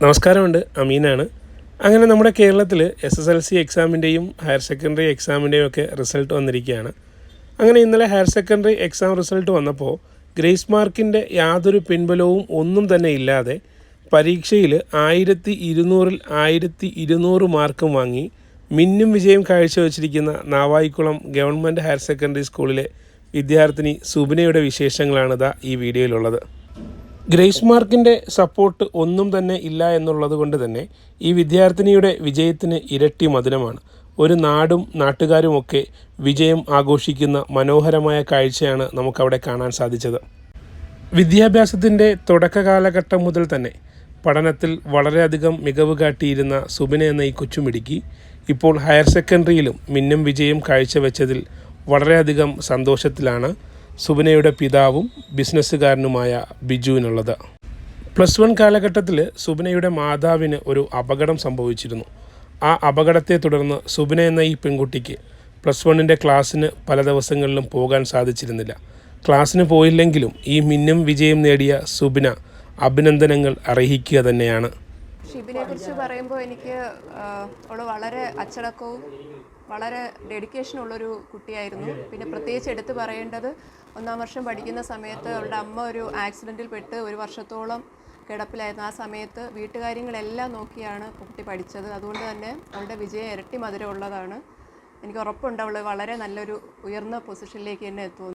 നമസ്കാരമുണ്ട്. അമീനാണ്. അങ്ങനെ നമ്മുടെ കേരളത്തിൽ എസ് എസ് എൽ സി എക്സാമിന്റെയും ഹയർ സെക്കൻഡറി എക്സാമിന്റെയും ഒക്കെ റിസൾട്ട് വന്നിരിക്കുകയാണ്. അങ്ങനെ ഇന്നലെ ഹയർ സെക്കൻഡറി എക്സാം റിസൾട്ട് വന്നപ്പോൾ ഗ്രേസ് മാർക്കിന്റെ യാതൊരു പിൻബലവും ഒന്നും തന്നെ ഇല്ലാതെ പരീക്ഷയിൽ ആയിരത്തി ഇരുന്നൂറിൽ ആയിരത്തി ഇരുന്നൂറ് മാർക്കും വാങ്ങി മിന്നും വിജയം കാഴ്ചവെച്ചിരിക്കുന്ന നാവായിക്കുളം ഗവൺമെന്റ് ഹയർ സെക്കൻഡറി സ്കൂളിലെ വിദ്യാർത്ഥിനി സുബിനയുടെ വിശേഷങ്ങളാണിതാ ഈ വീഡിയോയിലുള്ളത്. ഗ്രേസ് മാർക്കിന്റെ സപ്പോർട്ട് ഒന്നും തന്നെ ഇല്ല എന്നുള്ളത് കൊണ്ട് തന്നെ ഈ വിദ്യാർത്ഥിനിയുടെ വിജയത്തിന് ഇരട്ടി മധുരമാണ്. ഒരു നാടും നാട്ടുകാരുമൊക്കെ വിജയം ആഘോഷിക്കുന്ന മനോഹരമായ കാഴ്ചയാണ് നമുക്കവിടെ കാണാൻ സാധിച്ചത്. വിദ്യാഭ്യാസത്തിന്റെ തുടക്ക കാലഘട്ടം മുതൽ തന്നെ പഠനത്തിൽ വളരെയധികം മികവ് കാട്ടിയിരുന്ന സുബിന എന്ന ഈ കൊച്ചുമിടുക്കി ഇപ്പോൾ ഹയർ സെക്കൻഡറിയിലും മിന്നും വിജയം കാഴ്ചവെച്ചതിൽ വളരെയധികം സന്തോഷത്തിലാണ്. സുബിനയുടെ പിതാവും ബിസിനസ്സുകാരനുമായ ബിജുവിനുള്ളത്. പ്ലസ് വൺ കാലഘട്ടത്തിൽ സുബിനയുടെ മാതാവിന് ഒരു അപകടം സംഭവിച്ചിരുന്നു. ആ അപകടത്തെ തുടർന്ന് സുബിന എന്ന ഈ പെൺകുട്ടിക്ക് പ്ലസ് വണ്ണിന്റെ ക്ലാസ്സിന് പല ദിവസങ്ങളിലും പോകാൻ സാധിച്ചിരുന്നില്ല. ക്ലാസ്സിന് പോയില്ലെങ്കിലും ഈ മിന്നും വിജയം നേടിയ സുബിന അഭിനന്ദനങ്ങൾ അർഹിക്കുക തന്നെയാണ്. ഷിബിനെ കുറിച്ച് പറയുമ്പോൾ എനിക്ക് അവൾ വളരെ അച്ചടക്കവും വളരെ ഡെഡിക്കേഷൻ ഉള്ളൊരു കുട്ടിയായിരുന്നു. പിന്നെ പ്രത്യേകിച്ച് എടുത്തു പറയേണ്ടത് ഒന്നാം വർഷം പഠിക്കുന്ന സമയത്ത് അവളുടെ അമ്മ ഒരു ആക്സിഡന്റിൽ പെട്ട് ഒരു വർഷത്തോളം കിടപ്പിലായിരുന്നു. ആ സമയത്ത് വീട്ടുകാര്യങ്ങളെല്ലാം നോക്കിയാണ് കുട്ടി പഠിച്ചത്. അതുകൊണ്ട് തന്നെ അവളുടെ വിജയം ഇരട്ടി മധുരമുള്ളതാണ്. എനിക്ക് ഉറപ്പുണ്ട് അവൾ വളരെ നല്ലൊരു ഉയർന്ന പൊസിഷനിലേക്ക് തന്നെ എത്തുമെന്ന്.